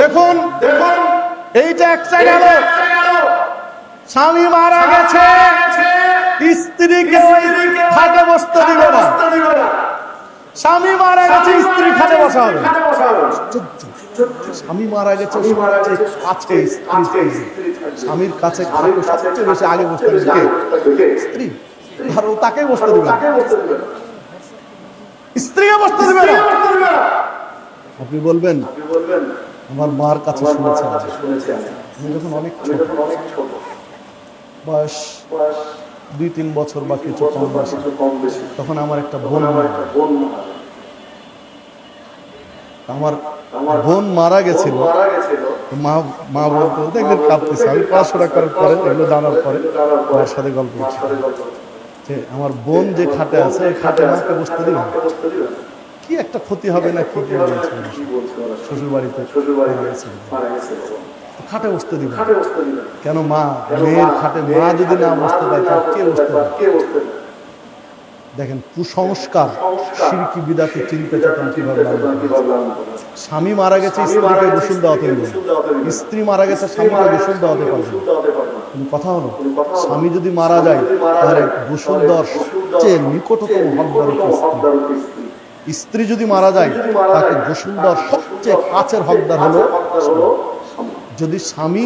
দেখুন দেখুন এইটা একটা স্বামী মারা গেছে। স্ত্রীকে খাটে বসতে দিবে না। স্বামী মারা গেছে স্ত্রী খাটে বসা হবে স্বামী মারা গেছে কাছে। স্বামীর কাছে সবচেয়ে বেশি আগে বসতে দিবে। আগে বসতে স্ত্রী আর তাকে বসতে দিবে। স্ত্রীকে বসতে দিবে বসতে দিবে না? আপনি বলবেন আপনি বলবেন আমার মার কাছে শুনেছি আমি। যখন অনেক ছোট বয়স দুই তিন বছর বা কিছু কম বয়সে বেশি। তখন আমার একটা বোন আমার বোন মারা যায়। আমার আমার বোন মারা গেছিল। মা মা বলতো দেখবেন কাঁদতেছে। আমি পড়াশোনা করার পরে এগুলো জানার পরে জানার সাথে গল্প করছি। যে আমার বোন যে খাটে আছে খাটে মাকে বসতে না। কি একটা ক্ষতি হবে না কি? শ্বশুর বাড়িতে। খাটে বসতে দিবে। কেন মা মেয়ের খাটে মা যদি না বসতে পারে কে বসতে পারে? দেখেন কুসংস্কার সিরকি বিদাতি চিন্তা চেতন কীভাবে? স্বামী মারা গেছে স্ত্রীকে গোসল দেওয়াতে না। স্ত্রী মারা গেছে স্বামীকে গোসল দেওয়াতে পারবে পারবে। কিন্তু কথা হলো স্বামী যদি মারা যায় তাহলে গোসল দেওয়ার সবচেয়ে নিকটতম হকদার স্ত্রী। স্ত্রী। যদি মারা যায় তাকে গোসল সবচেয়ে কাছের হকদার হলো। যদি স্বামী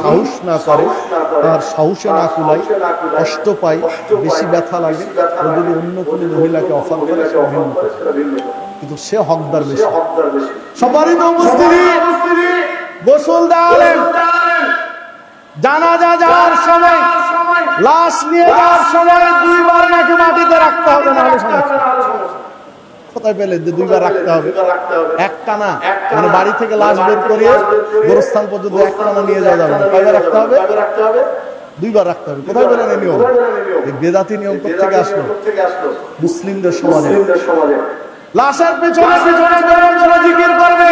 সাহস না করে তার সাহসে না কুলায়, কষ্ট পায় বেশি ব্যথা লাগে যদি অন্য কোনো মহিলাকে অফার করে করে। কিন্তু সে হকদার বেশি। সবারই তো গোসল দেওয়ালেন জানাজা যাওয়ার সময় সময় লাশ নিয়ে যাওয়ার সময় দুইবার নাকি মাটিতে রাখতে হবে না কোথায় পেলেন যে দুইবার রাখতে হবে। একটা না মানে বাড়ি থেকে লাশ বের করিয়ে গোরস্থান পর্যন্ত একটা না। নিয়ে যাওয়া যাবে না। কয়বার রাখতে হবে? দুইবার রাখতে হবে। কোথায় পেলেন এই নিয়ম এই বেদাতি নিয়ম থেকে আসলো। মুসলিমদের সমাজে। লাশের পেছনে পেছনে দৌড়ে দৌড়ে জিকির করবে।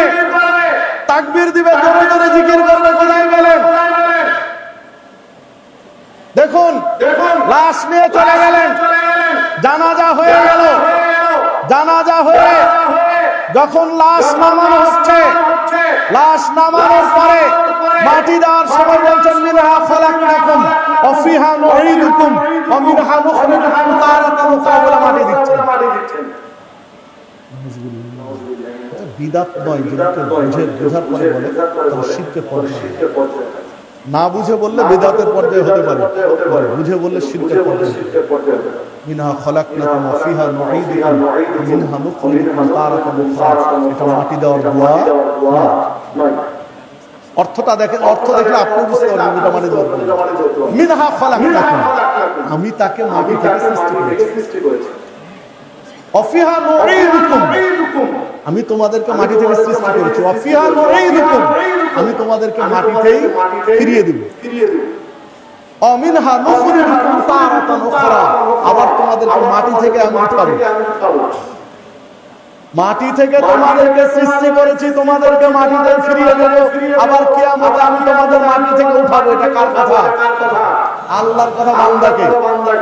তাকবীর দিবে দৌড়ে দৌড়ে জিকির করবে কোথায় পেলেন? দেখুন দেখুন, লাশ নিয়ে চলে গেলেন। জানাজা হয়ে হয়ে গেল। জানাজা হয়ে যখন লাশ নামানো হচ্ছে। লাশ নামানোর পরে মাটি দেওয়ার সময় বলছেন মিনহা খালাকনাকুম, অফিহা নুঈদুকুম ওয়া মিনহা নুখরিজুকুম তারাতান উখরা বলে মাটি দিচ্ছেন। বিদাত নয় কেউ বুঝে বোঝার পরে বলে পর্যায়ে শিরকের পর্যায়ে। না বুঝে বললে বেদাতের পর্যায়ে হতে পারে। বুঝে বললে শিল্পের পর্যায়ে। ফিহা নুঈদুকুম মিনহা তারাতান এটা মাটি দেওয়ার দোয়া। অর্থটা দেখেন অর্থ দেখলে আপনি বুঝতে পারবেন এটা মানে মানে মিনহা। আমি তাকে মাটি থেকে সৃষ্টি করেছি। অফিহা নুঈদুকুম। আমি তোমাদেরকে মাটি থেকে সৃষ্টি করেছি। আমি তোমাদেরকে মাটিতেই ফিরিয়ে দিব। উখরা। আবার তোমাদেরকে মাটি থেকে আমি মাটি থেকে আমি উঠাবো। মাটি থেকে তোমাদেরকে সৃষ্টি করেছি তোমাদেরকে মাটিতে ফিরিয়ে দেব। আবার কিয়ামতে আমি তোমাদের মাটি থেকে উঠাবো। এটা কার কথা? আল্লাহর কথা বান্দাকে।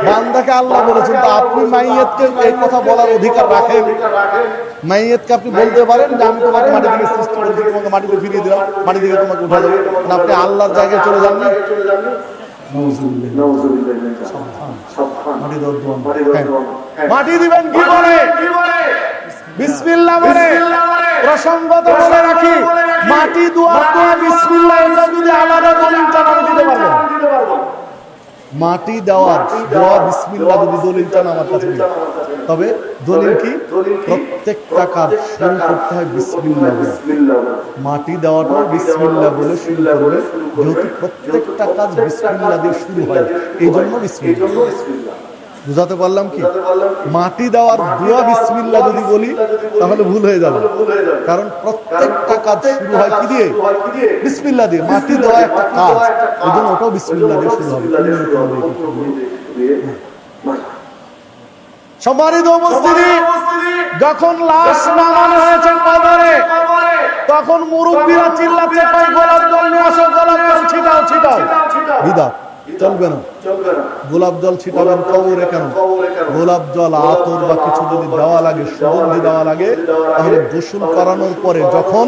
বান্দাকে আল্লাহ বলেছেন তো আপনি মাইয়াতকে এই কথা বলার অধিকার রাখেন। মাইয়াতকে আপনি বলতে পারেন যে আমি তোমাকে মাটি থেকে সৃষ্টি করেছি তোমাকে মাটিতে ফিরিয়ে দিলাম মাটি থেকে তোমাকে উঠা দেবো। না আপনি আল্লাহর জায়গায় চলে যান না। মাটি দিবেন কি বলে কি বলে? বিসমিল্লাহ বলে প্রসঙ্গত বলে রাখি মাটি দোয়ার দোয়া বিসমিল্লাহ এটা যদি আলাদা দলিলটা আমি দিতে পারব। মাটি দেওয়ার দোয়া বিসমিল্লাহ যদি দলিলটা না আমার কাছে নেই। তবে দলিল কি দলিল? প্রত্যেকটা কাজ শুরু করতে হয় বিসমিল্লাহ। মাটি দেওয়াটা বিসমিল্লাহ বলে শুরু করবে যেহেতু প্রত্যেকটা কাজ বিসমিল্লাহ দিয়ে শুরু হয় এই জন্য এই জন্য বিসমিল্লাহ। বুঝাতে পারলাম কি? মাটি দেওয়ার দোয়া বিসমিল্লাহ যদি বলি তাহলে ভুল হয়ে যাবে হয়ে। কারণ প্রত্যেকটা কাজ শুরু হয় কি দিয়ে হয় কি দিয়ে? মাটি দেওয়া একটা কাজ। এই জন্য ওটাও বিসমিল্লাহ দিয়ে শুরু হবে। সম্মানিত উপস্থিতি উপস্থিতি। যখন লাশ নামানো হয়েছে কবরে। তখন মুরব্বীরা চিল্লাচ্ছে গোলাপ জল নিয়ে আসো গোলাপ জল ছিটাও ছিটাও চলবে না। গোলাপ জল ছিটাবেন কবরে কেন? গোলাপ জল আতর বা কিছু যদি দেওয়া লাগে সুগন্ধি দেওয়া লাগে তাহলে গোসল করানোর পরে যখন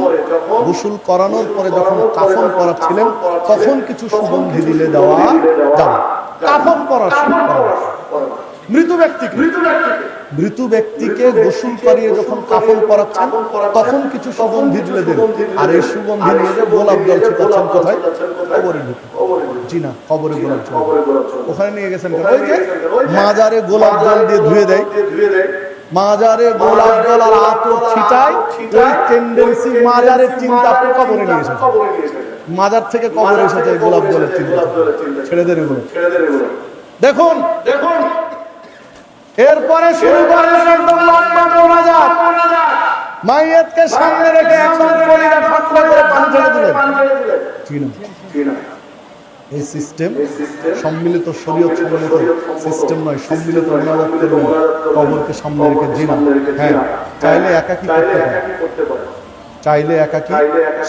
গোসল করানোর পরে যখন কাফন করাচ্ছিলেন তখন কিছু সুগন্ধি দিলে দেওয়া যাবে। কাফন করা। মৃত ব্যক্তিকে মৃত ব্যক্তিকে মৃত ব্যক্তিকে গোসল করিয়ে যখন কাফন করাচ্ছেন তখন কিছু সুগন্ধি আর এই সুগন্ধি নিয়ে গোলাপ জল ছিটাচ্ছেন কোথায়? কবরে ঢুকে কবরে জি না কবরে গোলাপ জল। ওখানে নিয়ে গেছেন ওই যে মাজারে গোলাপ জল দিয়ে ধুয়ে দেয়। মাজারে গোলাপ জল আর আতর ছিটায় ওই টেন্ডেন্সি মাজারের চিন্তা আপনি কবরে। মাজার থেকে কবরে এসেছে এই গোলাপ জলের চিন্তা। ছেড়ে দেন এগুলো। দেখুন। দেখুন। এরপরে শুরু করে একদম লম্বা মোনাজাত মাইয়াতকে সামনে রেখে এমন পান ছেড়ে দিলেন। এই সিস্টেম সম্মিলিত শরীয়ত সম্মিলিত সিস্টেম নয় সম্মিলিত মোনাজাত করবেন কবরকে সামনে রেখে জি হ্যাঁ চাইলে একাকী করতে পারে। চাইলে একাকি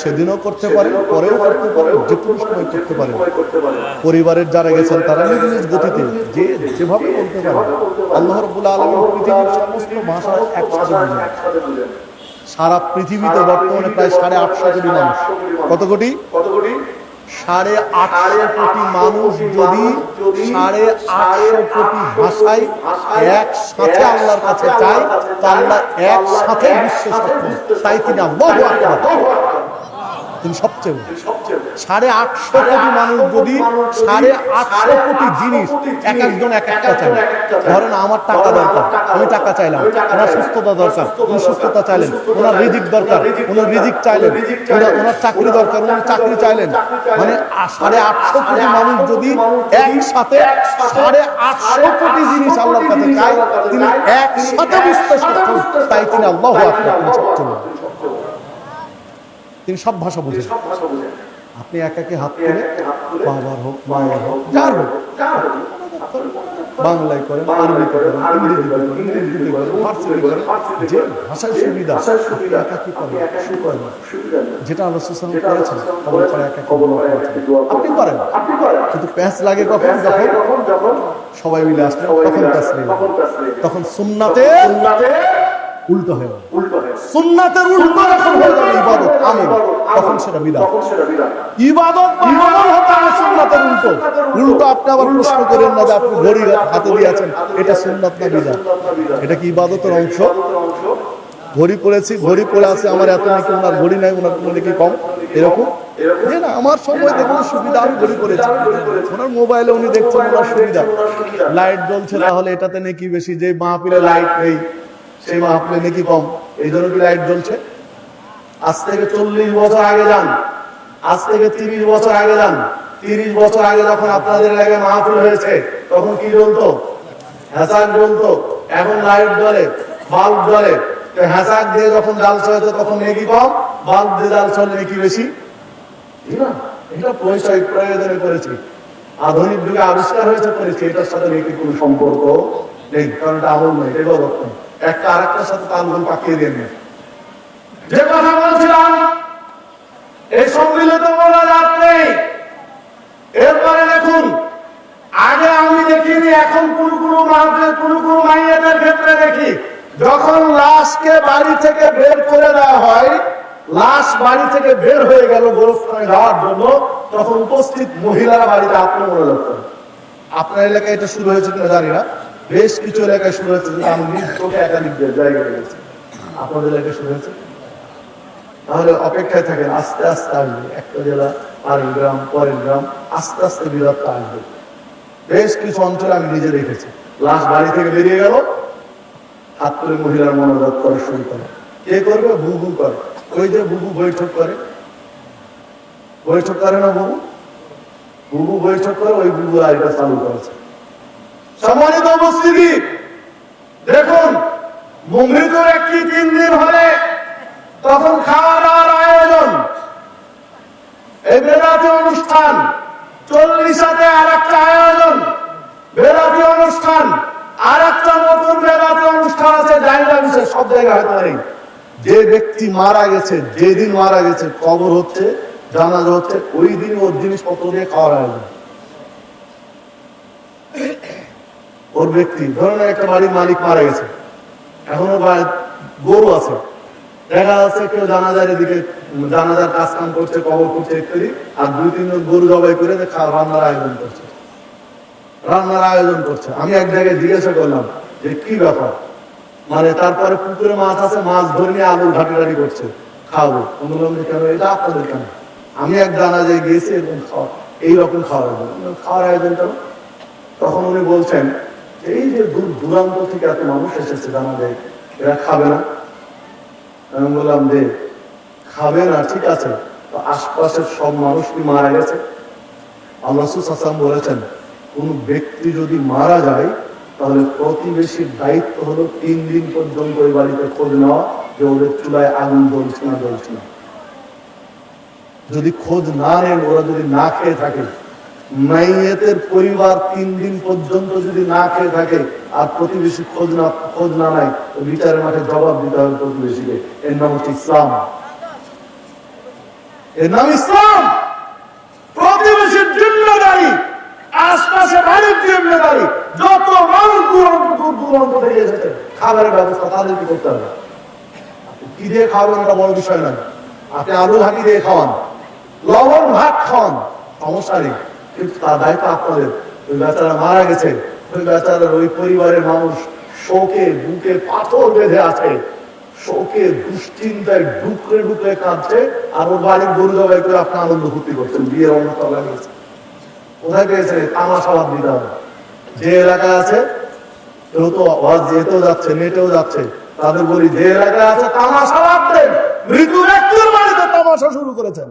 সেদিনও করতে পারেন পরেও করতে পারেন যে কোনো সময় করতে পারেন। পারে। পরিবারের যারা গেছেন তারা নিজ নিজ গতিতে যে যেভাবে বলতে পারেন। আল্লাহ রবুল আলমী পৃথিবীর সমস্ত ভাষা একসাথে বুঝে একসাথে বুঝেন। সারা পৃথিবীতে বর্তমানে প্রায় সাড়ে আটশো কোটি মানুষ। কত কোটি? কত কোটি? সাড়ে আটশো কোটি মানুষ যদি সাড়ে আটশো কোটি ভাষায় একসাথে আল্লাহর কাছে চায় তা আল্লাহ একসাথে বিশ্ব তাই তিনি আল্লাহ। তিনি সবচেয়ে। সাড়ে আটশো কোটি মানুষ যদি সাড়ে আটশো কোটি জিনিস এক একজন এক একটা চায়। ধরেন আমার টাকা দরকার আমি টাকা চাইলাম ওনার সুস্থতা দরকার উনি সুস্থতা চাইলেন ওনার রিজিক দরকার ওনার রিজিক চাইলেন। ওনার চাকরি দরকার উনি চাকরি চাইলেন। মানে সাড়ে আটশো কোটি মানুষ যদি একসাথে সাড়ে আটশো কোটি জিনিস আল্লাহর কাছে চায় তিনি একসাথে বুঝতে সক্ষম তাই তিনি আল্লাহ তিনি সবচেয়ে। তিনি সব ভাষা বুঝেন। আপনি একাকে হাত তুলে বাবার হোক মায়ের হোক যার হোক বাংলায় করেন আরবি করেন ইংরেজি করেন ইংরেজিতে করেন ফার্সিতে করেন যে ভাষায় সুবিধা আপনি একাকি করেন সুবিধা নেই। যেটা আল্লাহ সুসান করেছেন কবর করে দোয়া করেছেন আপনি করেন। কিন্তু প্যাঁচ লাগে কখন? যখন সবাই মিলে আসলে তখন প্যাঁচ নেই। তখন সুন্নাতে সুন্নাতে উল্টো হয়ে যাবে। সুন্নাতের উল্টো যখন হয়ে যাবে ইবাদত। আমল তখন সেটা বিদাত। ইবাদত বা আমল হতে হবে সুন্নাতের উল্টো। উল্টো আপনি আবার প্রশ্ন করেন না যে আপনি ঘড়ি হাতে দিয়ে আছেন এটা সুন্নাত না বিদাত। এটা কি ইবাদতের অংশ? ঘড়ি পড়েছি ঘড়ি পড়ে আছে আমার এত নাকি ওনার ঘড়ি নাই ওনার কোনো নাকি কম? এরকম? না আমার সময় দেখুন সুবিধা আমি ঘড়ি পড়েছি। ওনার মোবাইলে উনি দেখছেন ওনার সুবিধা। লাইট জ্বলছে তাহলে এটাতে নাকি বেশি যে মাহফিলে লাইট নেই। সেই মাহফিলে নাকি কম। এই কি লাইট জ্বলছে। আজ থেকে চল্লিশ বছর আগে যান। আজ থেকে তিরিশ বছর আগে যান। তিরিশ বছর আগে যখন আপনাদের এলাকায় মাহফিল হয়েছে তখন কি জ্বলতো? হ্যাসাক জ্বলতো। এখন লাইট জ্বলে বাল্ব জ্বলে। হ্যাসাক দিয়ে যখন জাল চলেছে তখন নেকি কম? বাল্ব দিয়ে জাল চললে নাকি বেশি? না, এটা বৈষয়িক প্রয়োজনে করেছি। আধুনিক যুগে আবিষ্কার হয়েছে করেছি এটার সাথে নাকি কোনো সম্পর্ক নেই কারণ এটা আমল নয় এটা একটা আর আরেকটার সাথে তালগোল পাকিয়ে দিয়ে নেই যে কথা বলছিলাম, এই সম্মিলিত মোনাজাত নেই এরপরে দেখুন, আগে আমি দেখিনি, এখন কোন কোন মাহফিল কোন কোন মাইয়াদের ক্ষেত্রে দেখি, যখন লাশকে বাড়ি থেকে বের করে দেওয়া হয়, লাশ বাড়ি থেকে বের হয়ে গেল গোরস্থানে যাওয়ার জন্য, তখন উপস্থিত মহিলারা বাড়িতে আত্মমনোযোগ করে আপনার এলাকায় এটা শুরু হয়েছে কিনা জানি না। বেশ কিছু এলাকায় হয়েছে যেটা আমি নিজ চোখে একাধিক জায়গায় গেছি। আপনাদের এলাকায় শুরু তাহলে অপেক্ষায় থাকেন, আস্তে আস্তে আসবে। একটা জেলা আরেক গ্রাম, পরের গ্রাম, আস্তে আস্তে বিরোধটা আসবে। বেশ কিছু অঞ্চলে আমি নিজে দেখেছি। লাশ বাড়ি থেকে বেরিয়ে গেল। হাত করে মহিলার মনোযোগ করে শুরু করে। কে করবে? বুবু করে। ওই যে বুবু বৈঠক করে। বৈঠক করে না বুবু? বুবু বৈঠক করে, ওই বুবু আর এটা চালু করেছে। সম্মানিত উপস্থিতি, দেখুন মৃত্যুর একটি তিন দিন হলে তখন খাওয়া দাওয়ার আয়োজন। এই বেদাতি অনুষ্ঠান চল্লিশাতে আর একটা আয়োজন। বেদাতি অনুষ্ঠান আর একটা নতুন বেদাতি অনুষ্ঠান আছে জায়গা বিশেষ, সব জায়গায় নেই। যে ব্যক্তি মারা গেছে, যেদিন মারা গেছে কবর হচ্ছে, জানাজা হচ্ছে, ওই দিন ওর জিনিসপত্র দিয়ে খাওয়ার আয়োজন। ওর ব্যক্তি। ধরেন একটা বাড়ির মালিক মারা গেছে। এখনও গরু আছে। দেখা যাচ্ছে কেউ জানাজার এদিকে, জানাজার কাজ কাম করছে, কবর করছে ইত্যাদি, আর দুই, তিনজন গরু জবাই করে রান্নার আয়োজন করছে। রান্নার আয়োজন করছে। আমি এক জায়গায় জিজ্ঞাসা করলাম যে, কি ব্যাপার? মানে তারপরে পুকুরে মাছ আছে, মাছ ধরে নিয়ে আলুর ঘাটি ঘাটি করছে খাওয়াবো বললাম কেন? এটা আপনাদের কেন? আমি এক জানাজায় গিয়েছি, এরকম খাওয়া, এইরকম খাওয়ার আয়োজন খাওয়ার আয়োজন তখন উনি বলছেন এই যে দূর দূরান্ত থেকে এত মানুষ এসেছে, জানা এরা খাবে না। আমি বললাম যে খাবে না, ঠিক আছে। আশপাশের সব মানুষ কি মারা গেছে? আল্লাহ হাসান বলেছেন, কোন ব্যক্তি যদি মারা যায়, তাহলে প্রতিবেশীর দায়িত্ব হলো তিন দিন পর্যন্ত ওই বাড়িতে খোঁজ নেওয়া, যে ওদের চুলায় আগুন জ্বলছে না জ্বলছে না। যদি খোঁজ না নেন, ওরা যদি না খেয়ে থাকে মাইয়েতের পরিবার তিন দিন পর্যন্ত যদি না খেয়ে থাকে, আর প্রতিবেশী খোঁজ না খোঁজ না নেয় বিচারের মাঠে জবাব দিতে হবে প্রতিবেশীকে। এর নাম হচ্ছে ইসলাম। এর নাম ইসলাম। প্রতিবেশীর আশপাশে বাড়ির যত মানুষ দূরান্ত দূর দূরান্ত থেকে এসেছে, খাবারের ব্যবস্থা তাদেরকে করতে হবে। কি দিয়ে খাওয়াবেন এটা বড় বিষয় নয়। আপনি আলু ঘাটি দিয়ে খাওয়ান, লবণ ভাত খাওয়ান, সমস্যা নেই। কিন্তু তার দায়িত্ব আপনাদের ওই বেচারা মারা গেছে। ওই বেচারার ওই পরিবারের মানুষ শোকে বুকে পাথর বেঁধে আছে। শোকে দুশ্চিন্তায় কাঁদছে। আর ওর বাড়ির গরু জবাই করে আপনি আনন্দ ফুর্তি করছেন। বিয়ের লাগিয়েছে কোথায় পেয়েছে? দিতে যে এলাকা আছে, কেউ তো যেতেও যাচ্ছে, নেটেও যাচ্ছে। তাদের বলি, যে এলাকায় আছে তামাশাবাদ দেন। মৃত্যু ব্যক্তির বাড়িতে তামাশা শুরু করেছেন।